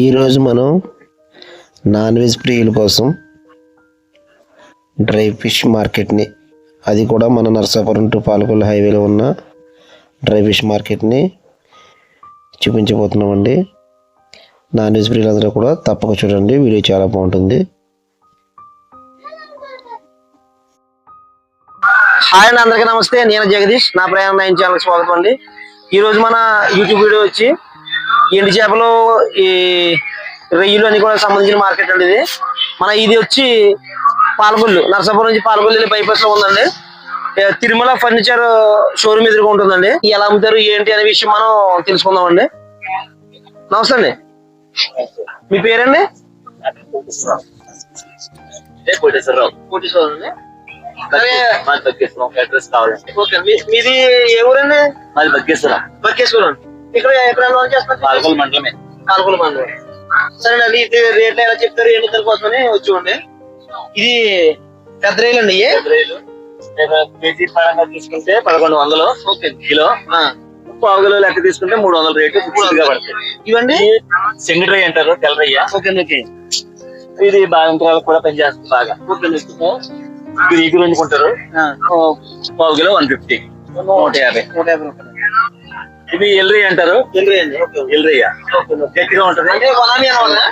ఈరోజు మనం non veg ప్రియుల కోసం డ్రై ఫిష్ మార్కెట్ని అది కూడా మన నర్సాపురం టు పాలకొల్లు హైవేలో ఉన్న డ్రై ఫిష్ మార్కెట్ని చూపించబోతున్నామండి. నాన్ వెజ్ ప్రియులందరూ కూడా తప్పక చూడండి వీడియో చాలా బాగుంటుంది. హాయ్ అండి అందరికీ నమస్తే. నేను జగదీష్ నా ప్రయాణం నైన్ ఛానల్ స్వాగతం అండి. ఈరోజు మన యూట్యూబ్ వీడియో వచ్చి ఎండు చేపలు ఈ రొయ్యలు అని కూడా సంబంధించిన మార్కెట్ అండి ఇది. మన ఇది వచ్చి పాలకొల్లు నరసాపురం నుంచి పాలకొల్లు బైపాస్లో ఉందండి. తిరుమల ఫర్నిచర్ షోరూమ్ ఎదురుగా ఉంటుందండి. ఎలా అమ్ముతారు ఏంటి అనే విషయం మనం తెలుసుకుందామండి. నమస్తే అండి. మీ పేరండి? అండి. మాది బగ్గేశ్వరం ఏ ఊరండి? మాది బగ్గేశ్వరం బక్కేశ్వరం. ఇక్కడ ఎక్కడ లాంచ్ చేస్తారు పాలకొల్ మండలమే. పాలకొల మండలం సరేనండి ఇది రేట్లు ఎలా చెప్తారు? ఏంటి దానికోసమని వచ్చి ఉండే ఇది పెద్ద రైలు అండి కేజీ పరంగా తీసుకుంటే పదకొండు వందలు. ఓకే. కిలో. ఆ, పావు కిలో లెక్క తీసుకుంటే మూడు వందల రేటు ఫిక్స్డ్గా పడుతుంది ఇవండి? సెంగిడ్రై అంటారు తెల్లరయ్య ఓకే ఓకే. ఇది బాగా ఇంట్లో కూడా పనిచేస్తుంది బాగా. ఇది ఈగురు వండుకుంటారు పావు కిలో వన్ ఫిఫ్టీ. నూట యాభై. నూట యాభై రూపాయలు. ఇది ఎల్రయ్య అంటారు. ఎల్రయ్య గట్టిగా ఉంటది?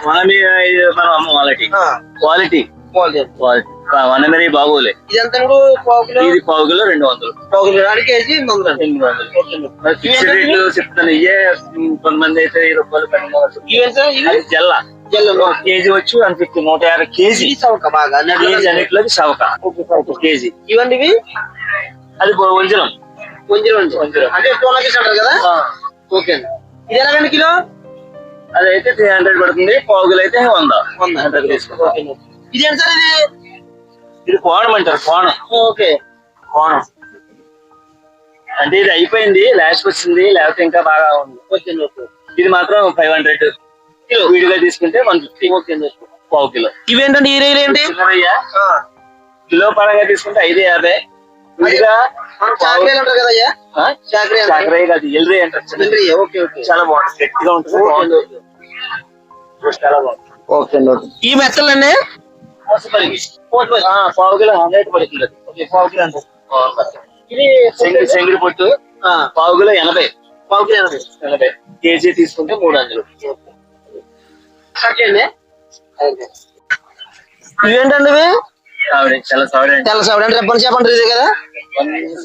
మనమి మనం అమ్మ క్వాలిటీ ఆ, క్వాలిటీ క్వాలిటీ. వనమరి బాగోలే ఇది పావు కిలో రెండు వందలు. వందలు వందలు. ఫిక్స్డ్ రేట్లు చెప్తాను ఇయ్యే కొంతమంది అయితే వెయ్యి రూపాయలు వందలు. అది జల్ల. కేజీ వచ్చి వన్ ఫిఫ్టీ నూట యాభై కేజీ. చౌక బాగా. కేజీ అన్నిటిలోకి సవక కేజీ. ఇవండి ఇవి? అది బో- వంజరం వంజరం అండి. అంటే టూ పీస్ అంటారు కదా? ఓకే అండి. ఇది ఎలాగండి కిలో? అది అయితే త్రీ హండ్రెడ్ పడుతుంది. పావుగులు అయితే వంద. వంద. హండ్రెడ్ తీసుకో ఓకే అండి. ఇది ఎంత సార్ ఇది? ఇది కోణం అంటారు కోణం. ఓకే. కోణం. అంటే ఇది అయిపోయింది లాస్ట్ వచ్చింది లేకపోతే ఇంకా బాగా ఉంది. ఓకే అండి, ఓకే. ఇది మాత్రం ఫైవ్ హండ్రెడ్ కిలో? విడిగా తీసుకుంటే వన్ ఫిఫ్టీ ఓకే. పావు కిలో ఇవేంటండి ఈ రైలు ఏంటి? కిలో పరంగా తీసుకుంటే ఐదు యాభై. చాకరీ కదా ఎల్రీ. Early, okay okay. చాలా బాగుంటుంది గట్టిగా ఉంటుంది బాగుంటుంది. చాలా బాగుంటుంది ఓకే అండి ఓకే. ఈ. ఆ, పావు కిలో హండ్రెడ్ పడుతుంది. పావు కిలో అండి ఇది శంగిడి పొట్టు ఆ, పావు కిలో ఎనభై. పావు కిలో ఎనభై. ఎనభై. కేజీ తీసుకుంటే మూడు వందలు. ఇవేంటండి ఇవి? సావిడ తెల్ల సావిడ అంటే రెబ్బన్ చేప అంటారు ఇదే కదా?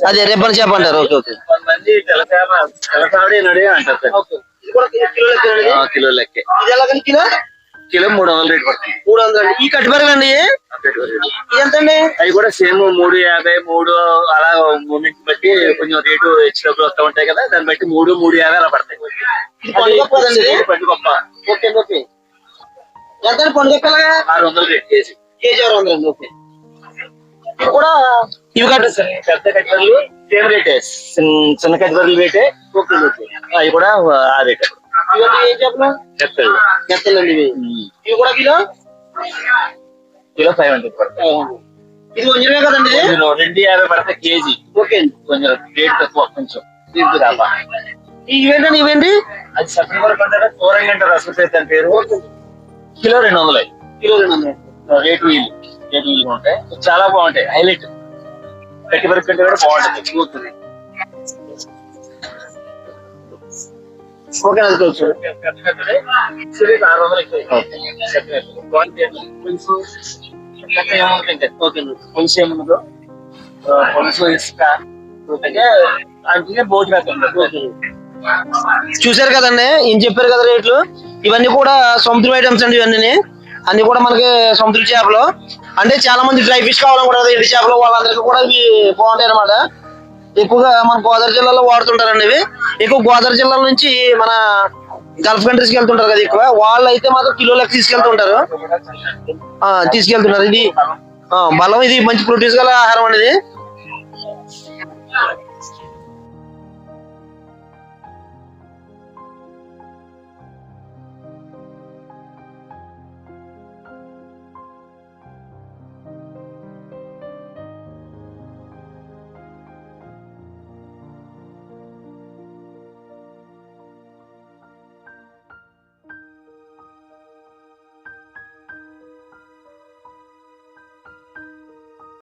అదే రెబ్బన్ చేప అంటారు ఓకే ఓకే. కొంతమంది తెల్లచేప తెల్లసావిడ నడి అంటారు సార్. ఓకే. ఇది కూడా కిలో లెక్క కిలో ఇది కిలో? కిలో మూడు వందల రేటు పడుతుంది. మూడు వందలు ఈ కట్టుబరి అండి? ఇది ఎంత అండి అవి కూడా సేమ్ మూడు యాభై మూడు అలా మూమెంట్ బట్టి కొంచెం రేటు హెచ్చులోకి వస్తూ ఉంటాయి కదా దాన్ని బట్టి మూడు మూడు యాభై అలా పడతాయి? పండు గొప్ప ఓకే ఓకే. ఎంత ఎక్కలాగా ఆరు వందలు రేట్ కేజీ. కేజీ ఆరు వందలు ఓకే. కూడా ఇవి కట్టు పెద్ద కట్టిబర్లు సేమ్ రేటే. చిన్న- కట్టిబర్లు రేటే ఓకే ఓకే అవి కూడా ఆ రేట్. ఇవన్నీ ఏం ఎత్తలండి ఇవి. ఇవి కూడా కిలో? కిలో ఫైవ్ హండ్రెడ్ పడతాయి ఇది కదండి రెండు యాభై పడతాయి కేజీ. ఓకే. అండి కొంచెం రేట్ తక్కువ కొంచెం. ఇవేంటండి ఇవేంటి? అది సెప్టెంబర్ పండుగ కూరంగా అంటారు అసలు పేరు. కిలో రెండు వందలు. కిలో రెండు వందలు. రేటు వీలు. రేటు వీలు ఉంటాయి చాలా బాగుంటాయి. హైలైట్ గట్టి వరకు కంటే కూడా బాగుంటుంది. ఓకే ఓకే అది కొంచెం. ఆరు వందలు ఎక్కువ ఓకే. కొంచెం ఏముండదు. కొంచెం ఇసుక అంటే బోట్. చూశారు కదండి? ఏం చెప్పారు కదా రేట్లు. ఇవన్నీ కూడా సముద్రం ఐటమ్స్ అండి ఇవన్నీ అన్ని కూడా మనకి సముద్ర చేపలు. అంటే చాలా మంది డ్రై ఫిష్ కావాలనుకుంటారు కదా చేపలు వాళ్ళందరికీ కూడా ఇవి బాగుంటాయి అనమాట ఎక్కువగా మన గోదావరి జిల్లాలో వాడుతుంటారండి ఇవి. ఎక్కువ గోదావరి జిల్లాల నుంచి మన గల్ఫ్ కంట్రీస్కి వెళ్తుంటారు కదా ఎక్కువ. వాళ్ళు అయితే మాత్రం కిలో లెక్క తీసుకెళ్తుంటారు. తీసుకెళ్తున్నారు ఇది బలం ఇది మంచి ప్రొడ్యూస్ గల ఆహారం అనేది